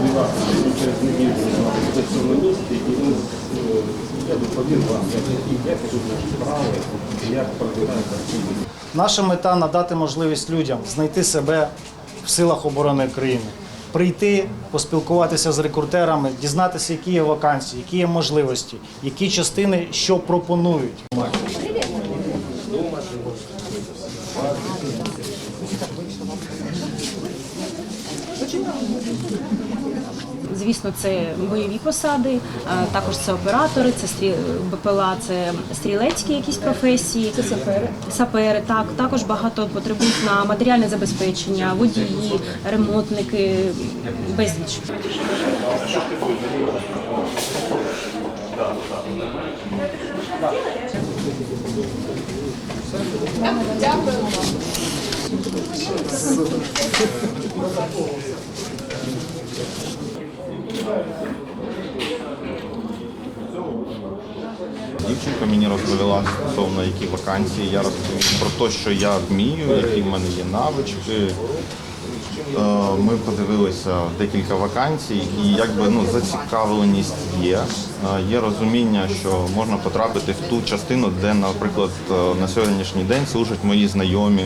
нас через неділю в цьому місті, і він я доповім вам, як, тут наші справи, як прокидається Наша мета надати можливість людям знайти себе в силах оборони країни, прийти, поспілкуватися з рекрутерами, дізнатися, які є вакансії, які є можливості, які частини що пропонують. Звісно, це бойові посади, також це оператори, це стрі... БПЛА, це стрілецькі якісь професії. Це сапери. Сапери, так. Також багато потребують на матеріальне забезпечення, водії, ремонтники, безліч. Дівчинка мені розповіла стосовно які вакансії. Я розповів про те, що я вмію, які в мене є навички. Е, Ми подивилися декілька вакансій, і якби ну зацікавленість є. Е, Є розуміння, що можна потрапити в ту частину, де, наприклад, е, на сьогоднішній день служать мої знайомі.